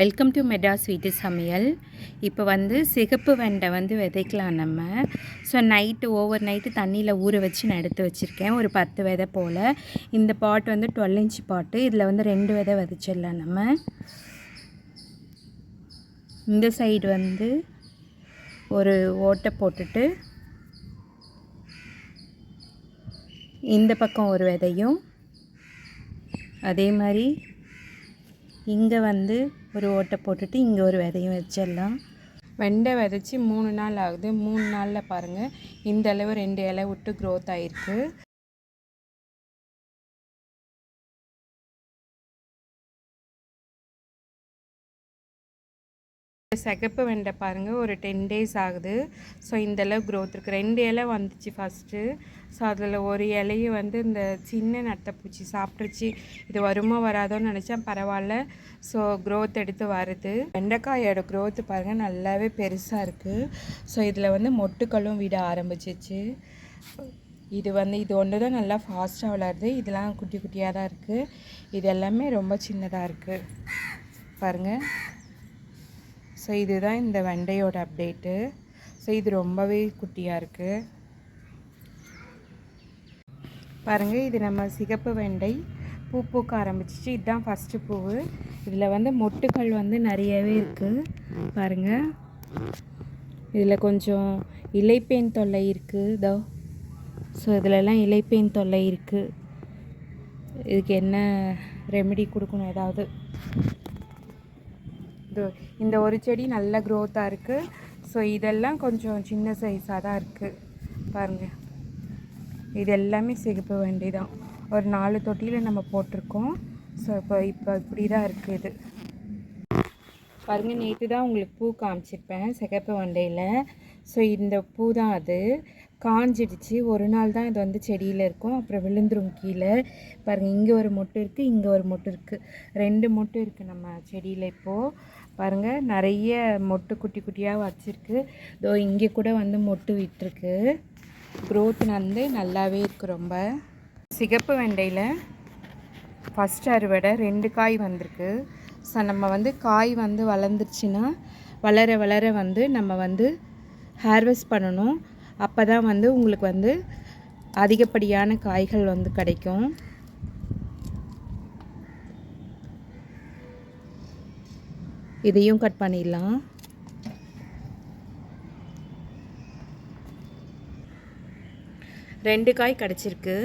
Welcome to Madras sweet சமையல் இப்போ வந்து சிகப்பு வெண்டை வந்து விதைக்கலாம் நம்ம. ஸோ நைட்டு ஓவர் நைட்டு தண்ணியில் ஊற வச்சு நான் எடுத்து வச்சுருக்கேன். ஒரு பத்து விதை போல். இந்த பாட் வந்து டுவெல் இன்ச் பாட்டு இதில் வந்து ரெண்டு விதை விதைச்சிடலாம் நம்ம. இந்த சைடு வந்து ஒரு ஓட்டை போட்டுட்டு இந்த பக்கம் ஒரு விதையும். அதே மாதிரி இங்கே வந்து ஒரு ஓட்டை போட்டுட்டு இங்கே ஒரு விதையும் வச்சிடலாம். வெண்டை விதைச்சி மூணு நாள் ஆகுது. மூணு நாளில் பாருங்கள் இந்த அளவு ரெண்டு இலை விட்டு க்ரோத் ஆகிருக்கு சிகப்பு வெண்டை பாருங்கள் ஒரு டென் டேஸ் ஆகுது. ஸோ இந்தளவு க்ரோத் இருக்குது ரெண்டு இலை வந்துச்சு ஃபஸ்ட்டு ஸோ அதில் ஒரு இலையை வந்து இந்த சின்ன நட்டப்பூச்சி சாப்பிட்ருச்சு இது வருமோ வராதோன்னு நினச்சேன் பரவாயில்ல. ஸோ க்ரோத் எடுத்து வருது. வெண்டைக்காயோட க்ரோத் பாருங்கள் நல்லாவே பெருசாக இருக்குது ஸோ இதில் வந்து மொட்டுக்களும் விட ஆரம்பிச்சிச்சு. இது வந்து இது ஒன்று தான் நல்லா ஃபாஸ்ட்டாக வளருது. இதெல்லாம் குட்டி குட்டியாக தான் இருக்குது இது எல்லாமே ரொம்ப சின்னதாக இருக்குது பாருங்கள் ஸோ இதுதான் இந்த வெண்டையோட அப்டேட்டு ஸோ இது ரொம்பவே குட்டியாக இருக்குது பாருங்கள் இது நம்ம சிகப்பு வெண்டை பூ பூக்க ஆரம்பிச்சிச்சு. இதுதான் ஃபஸ்ட்டு பூவு. இதில் வந்து மொட்டுக்கள் வந்து நிறையவே இருக்குது பாருங்கள் இதில் கொஞ்சம் இலைப்பேன் தொல்லை இருக்குது இதோ. ஸோ இதிலலாம் இலைப்பேன் தொல்லை இருக்குது இதுக்கு என்ன ரெமெடி கொடுக்கணும்? ஏதாவது. இது இந்த ஒரு செடி நல்ல க்ரோத்தாக இருக்குது ஸோ இதெல்லாம் கொஞ்சம் சின்ன சைஸாக தான் இருக்குது பாருங்கள் இது எல்லாமே சிகப்பு வண்டி தான் ஒரு நாலு தொட்டியில் நம்ம போட்டிருக்கோம். ஸோ இப்போ இப்போ இப்படி தான் இருக்குது இது. பாருங்கள் நேற்று தான் உங்களுக்கு பூ காமிச்சிருப்பேன் சிகப்பு வண்டையில். ஸோ இந்த பூ தான் அது. காஞ்சிடுச்சு. ஒரு நாள் தான் இது வந்து செடியில் இருக்கும். அப்புறம் விழுந்துரும் கீழே. பாருங்கள் இங்கே ஒரு மொட்டு இருக்குது இங்கே ஒரு மொட்டு இருக்குது ரெண்டு மொட்டு இருக்குது நம்ம செடியில் இப்போது பாருங்கள் நிறைய மொட்டு குட்டி குட்டியாக வச்சுருக்கு. இதோ இங்கே கூட வந்து மொட்டு விட்டுருக்கு. க்ரோத் வந்து நல்லாவே இருக்குது ரொம்ப. சிகப்பு வெண்டையில் ஃபஸ்ட் அறுவடை ரெண்டு காய் வந்திருக்கு. ஸோ நம்ம வந்து காய் வந்து வளர்ந்துருச்சுன்னா வளர வளர வந்து நம்ம வந்து ஹார்வெஸ்ட் பண்ணணும். அப்போ தான் வந்து உங்களுக்கு வந்து அதிகப்படியான காய்கள் வந்து கிடைக்கும். இதையும் கட் பண்ணிடலாம். ரெண்டு காய் கிடச்சிருக்கு.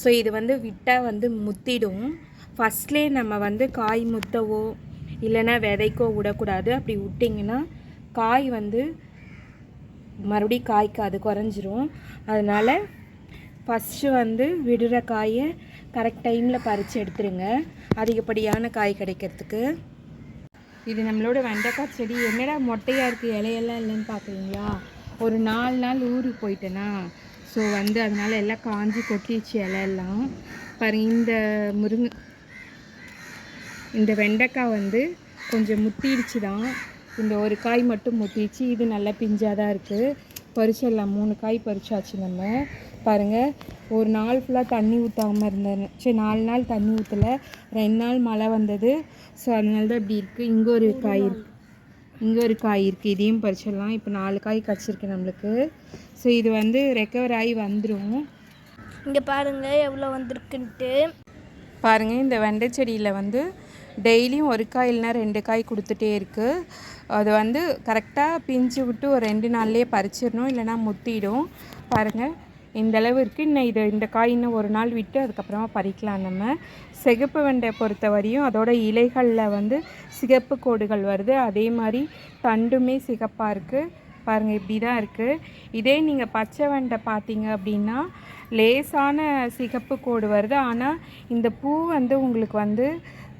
ஸோ இது வந்து விட்டால் வந்து முத்திடும். ஃபஸ்ட்லேயே நம்ம வந்து காய் முத்தவோ இல்லைன்னா விதைக்கோ விடக்கூடாது. அப்படி விட்டிங்கன்னா காய் வந்து மறுபடியும் காய்க்காது குறைஞ்சிரும். அதனால் ஃபஸ்ட்டு வந்து விடுற காயை கரெக்ட் டைமில் பறித்து எடுத்துருங்க. அதிகப்படியான காய் கிடைக்கிறதுக்கு. இது நம்மளோட வெண்டைக்காய் செடி. என்னடா மொட்டையாக இருக்குது இலையெல்லாம் இல்லைன்னு பார்க்குறீங்களா ஒரு நாலு நாள் ஊருக்கு போயிட்டேனா? ஸோ வந்து அதனால் எல்லாம் காஞ்சி கொட்டிடுச்சு இலையெல்லாம். பாருங்க இந்த முருங்கை இந்த வெண்டைக்காய் வந்து கொஞ்சம் முத்திடுச்சு தான் இந்த ஒரு காய் மட்டும் முத்திடுச்சு இது நல்லா பிஞ்சாக தான் இருக்குது பறிச்சிடலாம் மூணு காய் பறிச்சாச்சு நம்ம. பாருங்கள் ஒரு நாள் ஃபுல்லாக தண்ணி ஊற்றாமல் இருந்தேன். சரி நாலு நாள் தண்ணி ஊற்றலை ரெண்டு நாள் மழை வந்தது. ஸோ அதனால தான் இப்படி இருக்குது இங்கே ஒரு காய் இருக்குது இங்கே ஒரு காய் இருக்குது இதையும் பறிச்சிடலாம். இப்போ நாலு காய் கிடச்சிருக்கு நம்மளுக்கு. ஸோ இது வந்து ரெக்கவர் ஆகி வந்துடும் இங்கே பாருங்கள் எவ்வளோ வந்திருக்குன்ட்டு. பாருங்கள் இந்த வெண்டை செடியில் வந்து டெய்லியும் ஒரு காய் இல்லைனா ரெண்டு காய் கொடுத்துட்டே இருக்குது அது வந்து கரெக்டாக பிஞ்சு விட்டு ஒரு ரெண்டு நாள்லேயே பறிச்சிடணும் இல்லைனா முத்திடும். பாருங்கள் இந்த அளவு இருக்குது இன்னும் இது இந்த காய் இன்னும் ஒரு நாள் விட்டு அதுக்கப்புறமா பறிக்கலாம் நம்ம. சிகப்பு வெண்டை பொறுத்த வரையும் அதோட இலைகளில் வந்து சிகப்பு கோடுகள் வருது. அதே மாதிரி தண்டுமே சிகப்பாக இருக்குது பாருங்கள் இப்படி தான் இருக்குது இதே நீங்கள் பச்சை வெண்டை பார்த்தீங்க அப்படின்னா லேசான சிகப்பு கோடு வருது. ஆனால் இந்த பூ வந்து உங்களுக்கு வந்து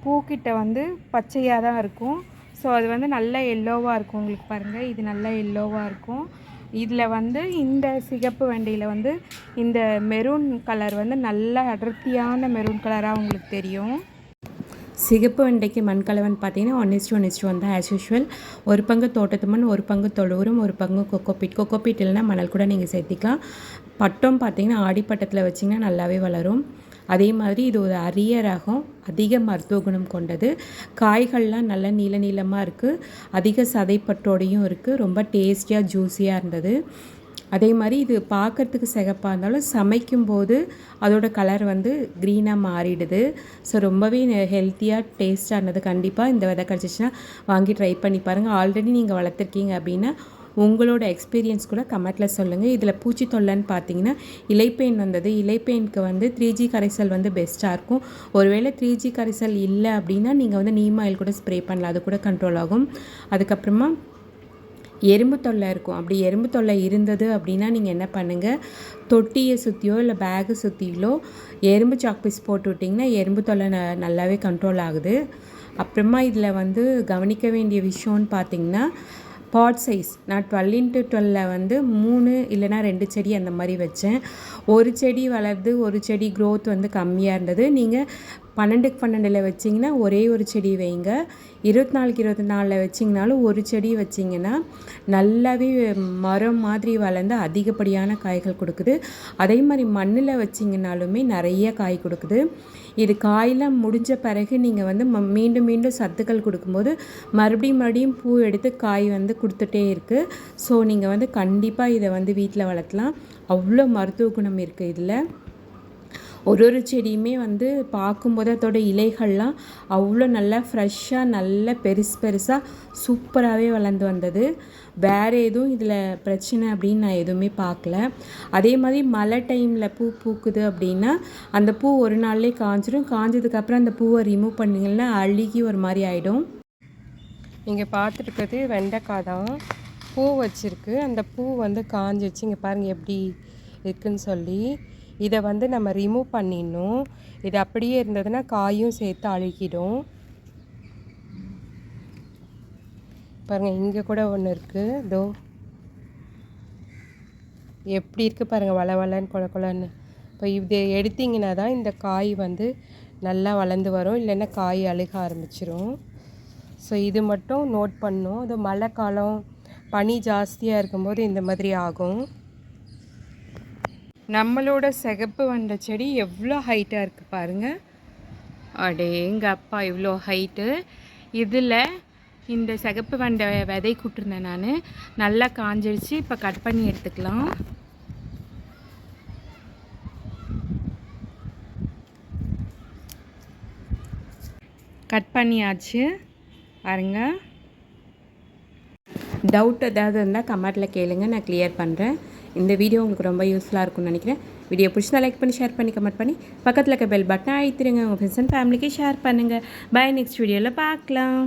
பூக்கிட்ட வந்து பச்சையாக தான் இருக்கும். ஸோ அது வந்து நல்ல எல்லோவாக இருக்கும் உங்களுக்கு பாருங்கள் இது நல்ல எல்லோவாக இருக்கும். இதில் வந்து இந்த சிகப்பு வண்டியில் வந்து இந்த மெரூன் கலர் வந்து நல்ல அடர்த்தியான மெரூன் கலராக உங்களுக்கு தெரியும். சிகப்பு வெண்டைக்கு மண்கலவன் பார்த்தீங்கன்னா one is to one is to வந்து ஆஸ் யூஷுவல் ஒரு பங்கு தோட்டத்து மண் ஒரு பங்கு தொழுவரும் ஒரு பங்கு கொக்கோபீட் கொக்கோபீட் இல்லைன்னா மணல் கூட நீங்கள் சேர்த்திக்கலாம். பட்டம் பார்த்தீங்கன்னா ஆடிப்பட்டத்தில் வச்சிங்கன்னா நல்லாவே வளரும். அதே மாதிரி இது ஒரு அரிய ரகம் அதிக மருத்துவ குணம் கொண்டது. காய்கள்லாம் நல்ல நீள நீளமாக இருக்குது அதிக சதைப்பட்டோடையும் இருக்குது ரொம்ப டேஸ்டியாக ஜூஸியாக இருந்தது. அதே மாதிரி இது பார்க்கறதுக்கு சிகப்பாக இருந்தாலும் சமைக்கும்போது அதோட கலர் வந்து க்ரீனாக மாறிடுது. ஸோ ரொம்பவே ஹெல்த்தியாக டேஸ்ட்டாக இருந்தது. கண்டிப்பாக இந்த விதை கிடச்சிச்சின்னா வாங்கி ட்ரை பண்ணி பாருங்கள் ஆல்ரெடி நீங்கள் வளர்த்துருக்கீங்க அப்படின்னா உங்களோட எக்ஸ்பீரியன்ஸ் கூட கமெண்ட்டில் சொல்லுங்கள் இதில் பூச்சி தொல்லைன்னு பார்த்தீங்கன்னா இலைப்பெயின் வந்தது. இலைப்பெயினுக்கு வந்து த்ரீ ஜி கரைசல் வந்து பெஸ்ட்டாக இருக்கும். ஒருவேளை த்ரீ ஜி கரைசல் இல்லை அப்படின்னா நீங்கள் வந்து நீம் ஆயில் கூட ஸ்ப்ரே பண்ணலாம். அது கூட கண்ட்ரோல் ஆகும். அதுக்கப்புறமா எறும்பு தொல்லை இருக்கும். அப்படி எறும்பு தொல்லை இருந்தது அப்படின்னா நீங்கள் என்ன பண்ணுங்கள் தொட்டியை சுற்றியோ இல்லை பேகு சுற்றியிலோ எறும்பு சாக்பீஸ் போட்டு விட்டிங்கன்னா எறும்பு தொல்லை ந நல்லாவே கண்ட்ரோல் ஆகுது. அப்புறமா இதில் வந்து கவனிக்க வேண்டிய விஷயம்னு பார்த்தீங்கன்னா பாட் சைஸ் நான் டுவெல் இன்ட்டு டுவெல்லில் வந்து மூணு இல்லைனா ரெண்டு செடி அந்த மாதிரி வச்சேன். ஒரு செடி வளர்ந்து ஒரு செடி க்ரோத் வந்து கம்மியாக இருந்தது. நீங்கள் பன்னெண்டுக்கு பன்னெண்டில் வச்சிங்கன்னா ஒரே ஒரு செடி வைங்க. இருபத்தி நாலுக்கு இருபத்தி நாலில் வச்சிங்கனாலும் ஒரு செடி வச்சிங்கன்னா நல்லாவே மரம் மாதிரி வளர்ந்து அதிகப்படியான காய்கள் கொடுக்குது. அதே மாதிரி மண்ணில் வச்சிங்கனாலுமே நிறைய காய் கொடுக்குது. இது காயெலாம் முடிஞ்ச பிறகு நீங்கள் வந்து ம மீண்டும் மீண்டும் சத்துக்கள் கொடுக்கும்போது மறுபடியும் மறுபடியும் பூ எடுத்து காய் வந்து கொடுத்துட்டே இருக்குது ஸோ நீங்கள் வந்து கண்டிப்பாக இதை வந்து வீட்டில் வளர்த்தலாம். அவ்வளோ மருத்துவ குணம் இருக்குது இதில். ஒரு ஒரு செடியுமே வந்து பார்க்கும்போது அதோட இலைகள்லாம் அவ்வளோ நல்லா ஃப்ரெஷ்ஷாக நல்ல பெருசு பெருசாக சூப்பராகவே வளர்ந்து வந்தது. வேறு எதுவும் இதில் பிரச்சனை அப்படின்னு நான் எதுவுமே பார்க்கல. அதே மாதிரி மழை டைமில் பூ பூக்குது அப்படின்னா அந்த பூ ஒரு நாள்லேயே காஞ்சிடும் காஞ்சதுக்கப்புறம் அந்த பூவை ரிமூவ் பண்ணிங்கன்னா அழுகி ஒரு மாதிரி ஆகிடும் இங்கே பார்த்துருக்கிறது வெண்டைக்காய் தான். பூ வச்சுருக்கு. அந்த பூ வந்து காஞ்சிச்சு இங்கே பாருங்கள் எப்படி இருக்குன்னு சொல்லி. இதை வந்து நம்ம ரிமூவ் பண்ணிடணும். இது அப்படியே இருந்ததுன்னா காயும் சேர்த்து அழுகிடும். பாருங்கள் இங்கே கூட ஒன்று இருக்குது இதோ. எப்படி இருக்குது பாருங்கள் வள வளன்னு கொல கொலன்னு இப்போ இது எடுத்திங்கன்னா தான் இந்த காய் வந்து நல்லா வளர்ந்து வரும். இல்லைன்னா காய் அழுக ஆரம்பிச்சிரும். ஸோ இது மட்டும் நோட் பண்ணும் அது மழை காலம் பனி ஜாஸ்தியாக இருக்கும்போது இந்த மாதிரி ஆகும். நம்மளோட சிகப்பு வந்த செடி எவ்வளோ ஹைட்டாக இருக்குது பாருங்கள் அடேங்க அப்பா இவ்வளோ ஹைட்டு இதில் இந்த சிகப்பு வண்ட விதை கூட்டிருந்தேன் நான். நல்லா காஞ்சிடுச்சு இப்போ கட் பண்ணி எடுத்துக்கலாம். கட் பண்ணியாச்சு. பாருங்க. டவுட் ஏதாவது இருந்தால் கமெண்ட்டில் கேளுங்க நான் கிளியர் பண்ணுறேன் இந்த வீடியோ உங்களுக்கு ரொம்ப யூஸ்ஃபுல்லாக இருக்கும்னு நினைக்கிறேன். வீடியோ பிடிச்சா லைக் பண்ணி ஷேர் பண்ணி கமெண்ட் பண்ணி பக்கத்தில் இருக்க பெல் பட்டனை அழுத்திடுங்க உங்கள் ஃப்ரெண்ட்ஸ் அண்ட் ஃபேமிலிக்கு ஷேர் பண்ணுங்கள் பாய் நெக்ஸ்ட் வீடியோவில் பார்க்கலாம்.